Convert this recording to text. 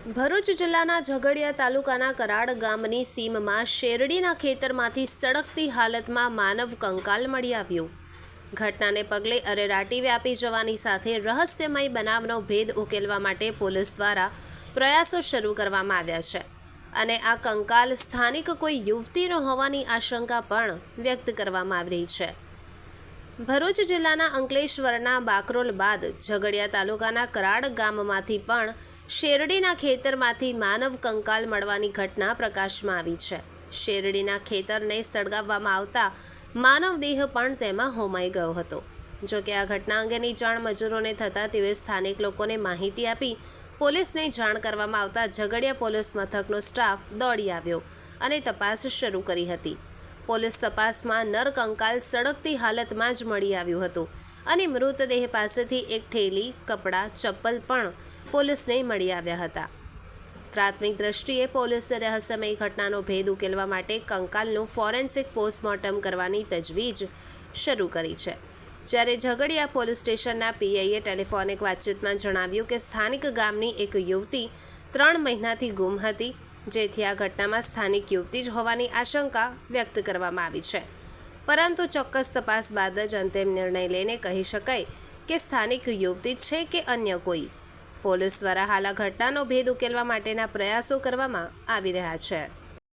ભરૂચ જિલ્લાના ઝઘડિયા તાલુકાના કરાડ ગામની સીમમાં શેરડીના ખેતરમાંથી સળગતી હાલતમાં માનવ કંકાલ મળી આવ્યું. ઘટનાને પગલે અરેરાટી વ્યાપી જવાની સાથે રહસ્યમય બનાવનો ભેદ ઉકેલવા માટે પોલીસ દ્વારા પ્રયાસો શરૂ કરવામાં આવ્યા છે. અને આ કંકાલ સ્થાનિક કોઈ યુવતીનો હોવાની આશંકા પણ વ્યક્ત કરવામાં આવી રહી છે. ભરૂચ જિલ્લાના અંકલેશ્વરના બાકરોલ બાદ ઝઘડિયા તાલુકાના કરાડ ગામમાંથી પણ શેરડીના ખેતરમાંથી માનવ કંકાલ મળવાની ઘટના પ્રકાશમાં આવી છે. શેરડીના ખેતરને સળગાવવામાં આવતા માનવ દેહ પણ તેમાં હોમાઈ ગયો હતો. જો કે આ ઘટના અંગેની જાણ મજૂરોને થતાં તેઓએ સ્થાનિક લોકોને માહિતી આપી પોલીસને જાણ કરવામાં આવતા ઝઘડિયા પોલીસ મથકનો સ્ટાફ દોડી આવ્યો અને તપાસ શરૂ કરી હતી. પોલીસ તપાસમાં નર કંકાલ સળગતી હાલતમાં જ મળી આવ્યું હતું અને મૃતદેહ પાસેથી એક થેલી કપડાં, ચપ્પલ પણ પોલીસને મળી આવ્યા હતા. પ્રાથમિક દ્રષ્ટિએ પોલીસે રહસ્યમય ઘટનાનો ભેદ ઉકેલવા માટે કંકાલનું ફોરેન્સિક પોસ્ટમોર્ટમ કરવાની તજવીજ શરૂ કરી છે. જ્યારે ઝઘડિયા પોલીસ સ્ટેશનના પીઆઈએ ટેલિફોનિક વાતચીતમાં જણાવ્યું કે સ્થાનિક ગામની એક યુવતી ત્રણ મહિનાથી ગુમ હતી. જેથી આ ઘટનામાં સ્થાનિક યુવતી જ હોવાની આશંકા વ્યક્ત કરવામાં આવી છે. પરંતુ ચોક્કસ તપાસ બાદ જ અંતિમ નિર્ણય લઈને કહી શકાય કે સ્થાનિક યુવતી છે કે અન્ય કોઈ. પોલીસ દ્વારા હાલ આ ઘટનાનો ભેદ ઉકેલવા માટેના પ્રયાસો કરવામાં આવી રહ્યા છે.